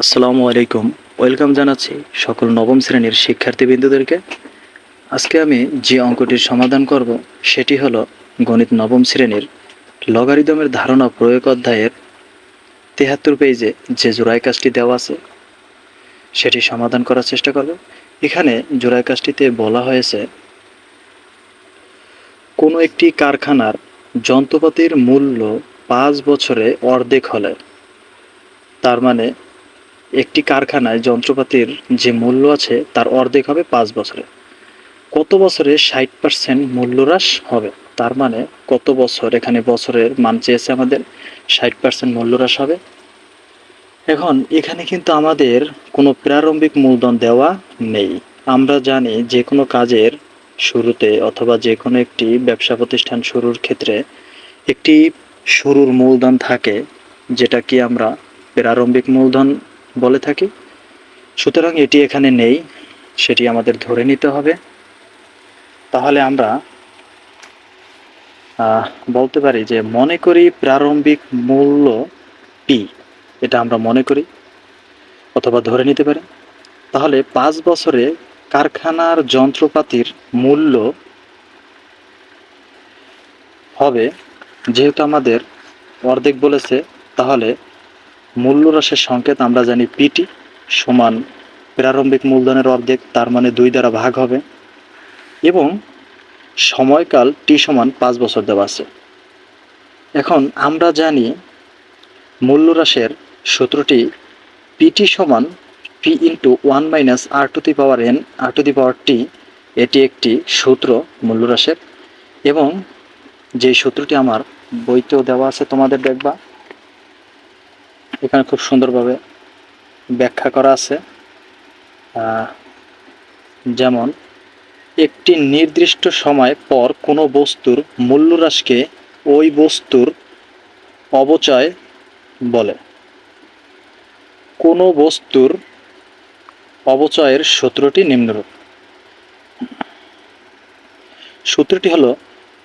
আসসালামু আলাইকুম। ওয়েলকাম জানাচ্ছি সকল নবম শ্রেণির শিক্ষার্থীবৃন্দদেরকে। আজকে আমি যে অঙ্কটির সমাধান করব, সেটি হলো গণিত নবম শ্রেণির লগারিদমের ধারণা প্রয়োগ অধ্যায়ের তেহাত্তর পেজে যে জোড়াই কাজটি দেওয়া আছে, সেটি সমাধান করার চেষ্টা করব। এখানে জোড়াই কাজটিতে বলা হয়েছে, কোনো একটি কারখানার যন্ত্রপাতির মূল্য পাঁচ বছরে অর্ধেক হলে, তার মানে একটি কারখানায় যন্ত্রপাতির যে মূল্য আছে তার অর্ধেক হবে পাঁচ বছরে। কত বছরে ষাট পার্সেন্ট মূল্য হ্রাস হবে? তার মানে কত বছর এখানে বছরের মান চেয়েছে আমাদের? ষাট পার্সেন্ট মূল্য হ্রাস হবে। এখন এখানে কিন্তু আমাদের কোনো প্রারম্ভিক মূলধন দেওয়া নেই। আমরা জানি যে কোনো কাজের শুরুতে অথবা যে কোনো একটি ব্যবসা প্রতিষ্ঠান শুরুর ক্ষেত্রে একটি শুরুর মূলধন থাকে, যেটা কি আমরা প্রারম্ভিক মূলধন বলে থাকি। সুতরাং এটি এখানে নেই, সেটি আমাদের ধরে নিতে হবে। তাহলে আমরা বলতে পারি যে মনে করি প্রারম্ভিক মূল্য পি এটা আমরা মনে করি, অথবা ধরে নিতে পারি। তাহলে পাঁচ বছরে কারখানার যন্ত্রপাতির মূল্য হবে, যেহেতু আমাদের অর্ধেক বলেছে, তাহলে মূল্য হ্রাসের সংকেত আমরা জানি পিটি সমান প্রারম্ভিক মূলধনের অর্ধেক, তার মানে দুই দ্বারা ভাগ হবে। এবং সময়কাল টি সমান পাঁচ বছর দেওয়া আছে। এখন আমরা জানি মূল্য হ্রাসের সূত্রটি পিটি সমান P into one minus R to the power N R to the power T এটি একটি সূত্র মূল্য হ্রাসের এবং যে সূত্রটি আমার বইতেও দেওয়া আছে তোমাদের দেখবা এখানে খুব সুন্দরভাবে ব্যাখ্যা করা আছে। যেমন, একটি নির্দিষ্ট সময় পর কোনো বস্তুর মূল্যহ্রাসকে ওই বস্তুর অবচয় বলে। কোনো বস্তুর অবচয়ের সূত্রটি নিম্নরূপ। সূত্রটি হলো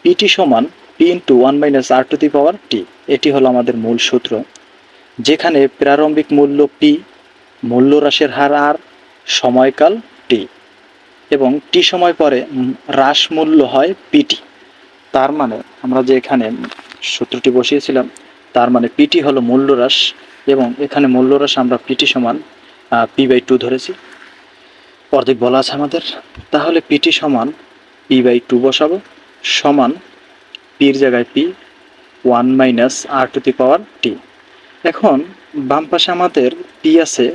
পিটি সমান P into one minus R to the power T এটি হলো আমাদের মূল সূত্র। যেখানে প্রারম্ভিক মূল্য পি মূল্য হ্রাসের হার আর সময়কাল টি এবং টি সময় পরে হ্রাস মূল্য হয় পিটি তার মানে আমরা যে এখানে সূত্রটি বসিয়েছিলাম, তার মানে পিটি হলো মূল্য হ্রাস এবং এখানে মূল্য হ্রাস আমরা পিটি সমান পি বাই টু ধরেছি। অর্ধেক বলা আছে আমাদের। তাহলে পিটি সমান পি বাই টু বসাবো, সমান পির জায়গায় P one minus R to the power T এখন বাম পাশে আমাদের পি আছে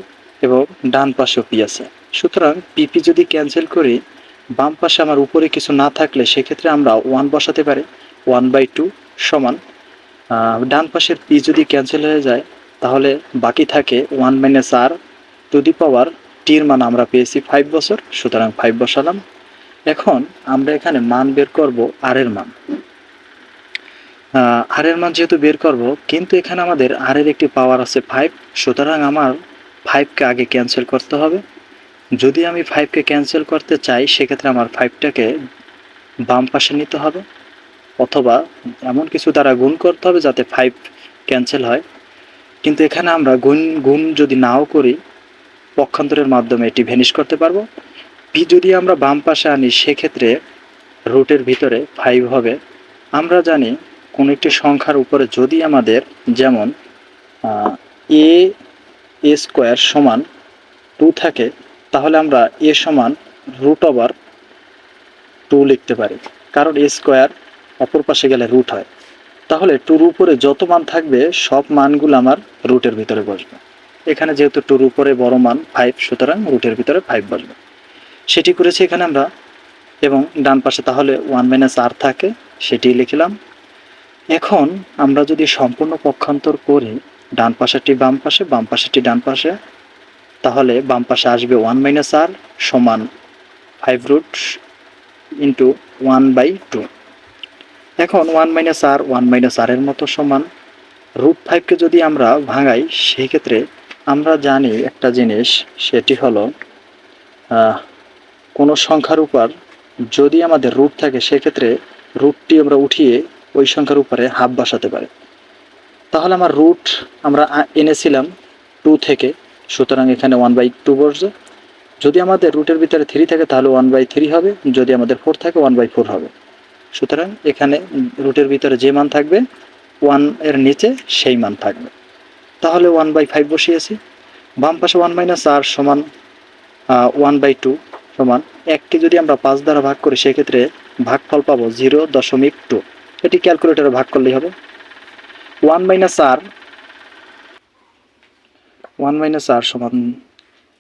এবং ডান পাশেও পি আছে। সুতরাং পিপি যদি ক্যান্সেল করি, বাম পাশে আমার উপরে কিছু না থাকলে সেক্ষেত্রে আমরা ওয়ান বসাতে পারি ওয়ান বাই টু সমান। ডান পাশের পি যদি ক্যান্সেল হয়ে যায়, তাহলে বাকি থাকে one minus R to the power টির মান আমরা পেয়েছি ফাইভ বছর, সুতরাং ফাইভ বসালাম। এখন আমরা এখানে মান বের করব আর এর মান। আর এর মান যেহেতু বের করব, কিন্তু এখানে আমাদের আর এর একটি পাওয়ার আছে ফাইভ সুতরাং আমার ফাইভকে আগে ক্যান্সেল করতে হবে। যদি আমি ফাইভকে ক্যান্সেল করতে চাই, সেক্ষেত্রে আমার ফাইভটাকে বাম পাশে নিতে হবে, অথবা এমন কিছু দ্বারা গুণ করতে হবে যাতে ফাইভ ক্যান্সেল হয়। কিন্তু এখানে আমরা গুণ গুণ যদি নাও করি, পক্ষান্তরের মাধ্যমে এটি ভ্যানিশ করতে পারব। পি যদি আমরা বাম পাশে আনি, সেক্ষেত্রে রুটের ভিতরে ফাইভ হবে। আমরা জানি কোনো একটি সংখ্যার উপরে যদি আমাদের যেমন এ এ স্কোয়ার সমান টু থাকে, তাহলে আমরা এ সমান রুট ওভার টু লিখতে পারি। কারণ এ স্কোয়ার অপর পাশে গেলে রুট হয়। তাহলে টুর উপরে যত মান থাকবে, সব মানগুলো আমার রুটের ভিতরে বসবে। এখানে যেহেতু টুর উপরে বড় মান ফাইভ সুতরাং রুটের ভিতরে ফাইভ বসবে। সেটি করেছি এখানে আমরা। এবং ডান পাশে তাহলে ওয়ান মাইনাস আর থাকে সেটি লিখলাম। এখন আমরা যদি সম্পূর্ণ পক্ষান্তর করি, ডান পাশেরটি বাম পাশে, বাম পাশেরটি ডান পাশে, তাহলে বাম পাশে আসবে ওয়ান মাইনাস আর সমান five root into one by two এখন one minus R one minus R এর মতো সমান রুট ফাইভকে যদি আমরা ভাঙাই সেই ক্ষেত্রে আমরা জানি একটা জিনিস, সেটি হলো কোনো সংখ্যার উপর যদি আমাদের রুট থাকে, সেক্ষেত্রে রুটটি আমরা উঠিয়ে ওই সংখ্যার উপরে হাফ বসাতে পারে। তাহলে আমার রুট আমরা এনেছিলাম টু থেকে, সুতরাং এখানে ওয়ান বাই টু বসবে। যদি আমাদের রুটের ভিতরে থ্রি থাকে, তাহলে ওয়ান বাই থ্রি হবে। যদি আমাদের ফোর থাকে ওয়ান বাই ফোর হবে। সুতরাং এখানে রুটের ভিতরে যে মান থাকবে ওয়ানের নিচে সেই মান থাকবে। তাহলে ওয়ান বাই ফাইভ বসিয়েছি। বাম পাশে ওয়ান মাইনাস আর সমান ওয়ান বাই টু সমান। এককে যদি আমরা পাঁচ দ্বারা ভাগ করি, সেক্ষেত্রে ভাগফল পাবো জিরো দশমিক টু এটি ক্যালকুলেটরে ভাগ করলেই হবে। One minus R, one minus R সমান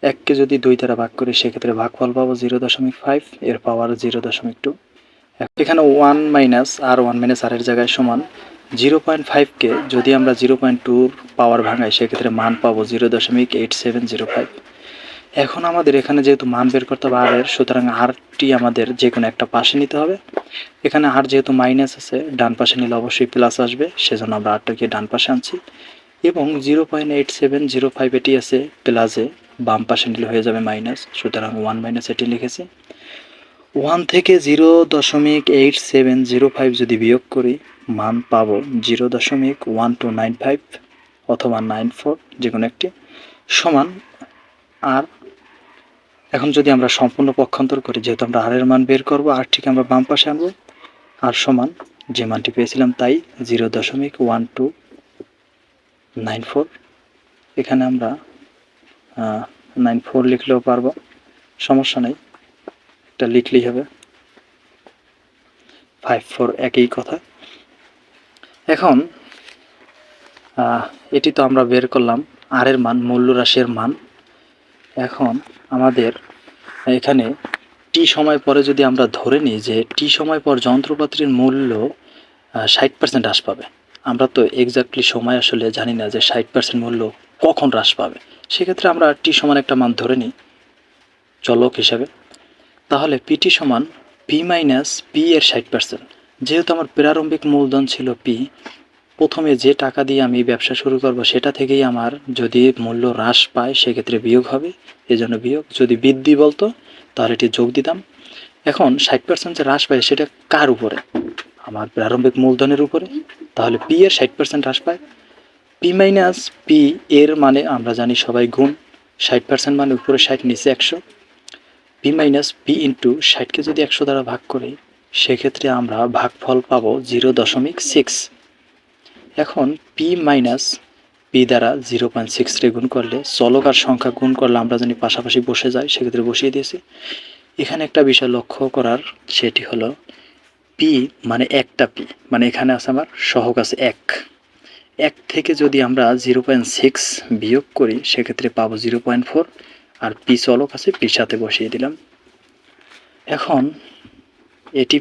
এককে যদি দুই দ্বারা ভাগ করি, সেক্ষেত্রে ভাগফল পাবো জিরো দশমিক ফাইভ, এর পাওয়ার জিরো দশমিক টু। এখানে one minus R, one minus R এর জায়গায় সমান জিরো পয়েন্ট ফাইভকে যদি আমরা জিরো পয়েন্ট টুর পাওয়ার ভাঙাই, সেক্ষেত্রে মান পাবো জিরো দশমিক এইট সেভেন জিরো ফাইভ। এখন আমাদের এখানে যেহেতু মান বের করতে হবে আর এর, সুতরাং আরটি আমাদের যে কোনো একটা পাশে নিতে হবে। এখানে আর যেহেতু মাইনাস আছে, ডান পাশে নিলে অবশ্যই প্লাস আসবে, সেজন্য আমরা আরটাকে ডান পাশে আনছি। এবং zero point eight seven zero five এটি আছে প্লাসে বাম পাশে নিলে হয়ে যাবে মাইনাস সুতরাং ওয়ান মাইনাস এটি লিখেছি। ওয়ান থেকে জিরো দশমিক এইট সেভেন জিরো ফাইভ যদি বিয়োগ করি, মান পাবো জিরো দশমিক ওয়ান টু নাইন ফাইভ অথবা নাইন ফোর যে কোনো একটি, সমান আর এখন যদি আমরা সম্পূর্ণ পক্ষান্তর করি, যেহেতু আমরা আর এর মান বের করব আর ঠিক আমরা বাম পাশে আনব আর সমান যে মানটি পেয়েছিলাম তাই জিরো দশমিক ওয়ান টু নাইন ফোর এখানে আমরা নাইন ফোর লিখলেও পারব, সমস্যা নেই, এটা লিখলেই হবে। ফাইভ ফোর একই কথা। এখন এটি তো আমরা বের করলাম আর এর মান, মূল্য রাশির মান। এখন আমাদের এখানে টি সময় পরে যদি আমরা ধরে নিই যে টি সময় পর যন্ত্রপাতির মূল্য ষাট পার্সেন্ট হ্রাস পাবে। আমরা তো এক্স্যাক্টলি সময় আসলে জানি না যে ষাট পার্সেন্ট মূল্য কখন হ্রাস পাবে। সেক্ষেত্রে আমরা টি সমান একটা মান ধরে নিই চলক হিসাবে। তাহলে পিটি সমান পি মাইনাস পি এর ষাট পার্সেন্ট যেহেতু আমার প্রারম্ভিক মূলধন ছিল পি প্রথমে যে টাকা দিয়ে আমি ব্যবসা শুরু করব, সেটা থেকেই আমার যদি মূল্য হ্রাস পায়, সেক্ষেত্রে বিয়োগ হবে। এজন্য বিয়োগ। যদি বৃদ্ধি বলতো, তাহলে এটি যোগ দিতাম। এখন ষাট পার্সেন্ট যে হ্রাস পায়, সেটা কার উপরে? আমার প্রারম্ভিক মূলধনের উপরে। তাহলে পি এর ষাট পার্সেন্ট হ্রাস পায়। পি মাইনাস পি এর মানে আমরা জানি সবাই গুণ। ষাট পার্সেন্ট মানে উপরে ষাট, নিচে একশো। পি মাইনাস পি ইন্টু ষাটকে যদি একশো দ্বারা ভাগ করি, সেক্ষেত্রে আমরা ভাগফল পাবো জিরো দশমিক সিক্স এখন পি মাইনাস পি দ্বারা জিরো পয়েন্ট সিক্স রে গুণ করলে চলকার সংখ্যা গুণ করলে আমরা যদি পাশাপাশি বসে যাই, সেক্ষেত্রে বসিয়ে দিয়েছি। এখানে একটা বিষয় লক্ষ্য করার, সেটি হলো পি মানে একটা পি মানে এখানে আছে আমার সহক আছে এক। এক থেকে যদি আমরা জিরো পয়েন্ট সিক্স বিয়োগ করি, সেক্ষেত্রে পাবো জিরো পয়েন্ট ফোর আর পি চলক আছে পির সাথে বসিয়ে দিলাম। এখন এটি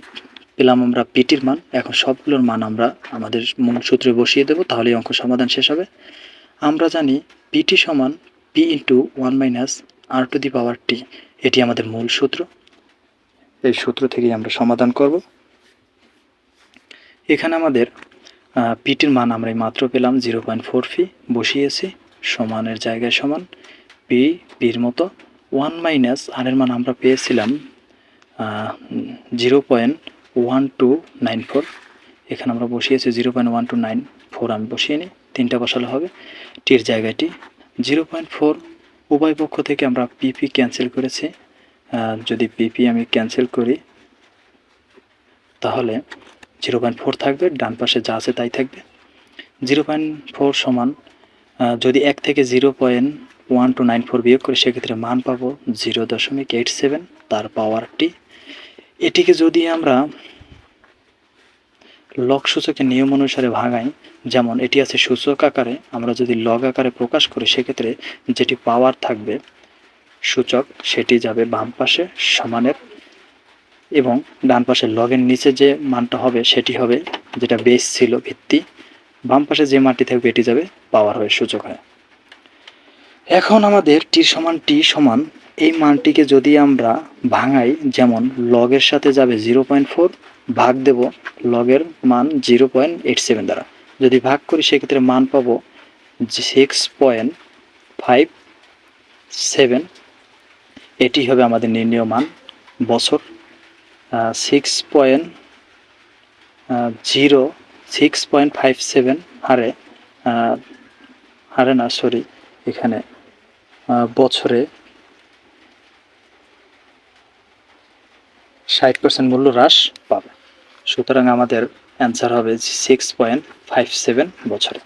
পেলাম আমরা পিটির মান। এখন সবগুলোর মান আমরা আমাদের মূল সূত্রে বসিয়ে দেবো, তাহলে অঙ্ক সমাধান শেষ হবে। আমরা জানি পিটি সমান P into one minus R to the power T এটি আমাদের মূল সূত্র। এই সূত্র থেকেই আমরা সমাধান করব। এখানে আমাদের পিটির মান আমরা মাত্র পেলাম জিরো পয়েন্ট ফোর ফি বসিয়েছি, সমানের জায়গায় সমান পি পির মতো। ওয়ান মাইনাস আর এর মান আমরা পেয়েছিলাম zero point one two nine four এখানে আমরা বসিয়েছি zero point one two nine four আমি বসিয়ে নিই। তিনটা বসালে হবে। টির জায়গাটি জিরো পয়েন্ট ফোর উভয় পক্ষ থেকে আমরা পিপি ক্যান্সেল করেছি। যদি পিপি আমি ক্যান্সেল করি, তাহলে জিরো পয়েন্ট ফোর থাকবে। ডান পাশে যা আছে তাই থাকবে। জিরো পয়েন্ট ফোর সমান যদি এক থেকে zero point one two nine four বিয়োগ করি, সেক্ষেত্রে মান পাবো জিরো দশমিক এইট সেভেন তার পাওয়ারটি এটিকে যদি আমরা লগ সূচকের নিয়ম অনুসারে ভাঙাই, যেমন এটি আছে সূচক আকারে, আমরা যদি লগ আকারে প্রকাশ করি, সেক্ষেত্রে যেটি পাওয়ার থাকবে সূচক, সেটি যাবে বাম পাশে সমানের এবং ডান পাশে লগের নিচে যে মানটা হবে, সেটি হবে যেটা বেস ছিল ভিত্তি। বাম পাশে যে মানটি থাকবে, এটি যাবে পাওয়ার হয়ে সূচক হয়। এখন আমাদের টি সমান টি সমান এই মানটিকে যদি আমরা ভাঙাই, যেমন লগের সাথে যাবে জিরো পয়েন্ট ফোর ভাগ দেব লগের মান জিরো পয়েন্ট এইট সেভেন দ্বারা। যদি ভাগ করি, সেক্ষেত্রে মান পাবো সিক্স পয়েন্ট ফাইভ সেভেন এটি হবে আমাদের নির্ণয় মান বছর। Six point zero six point five seven হারে হারে না সরি এখানে বছরে ষাট পার্সেন্ট মূল্য হ্রাস পাবে। সুতরাং আমাদের অ্যান্সার হবে সিক্স পয়েন্ট ফাইভ সেভেন বছরে।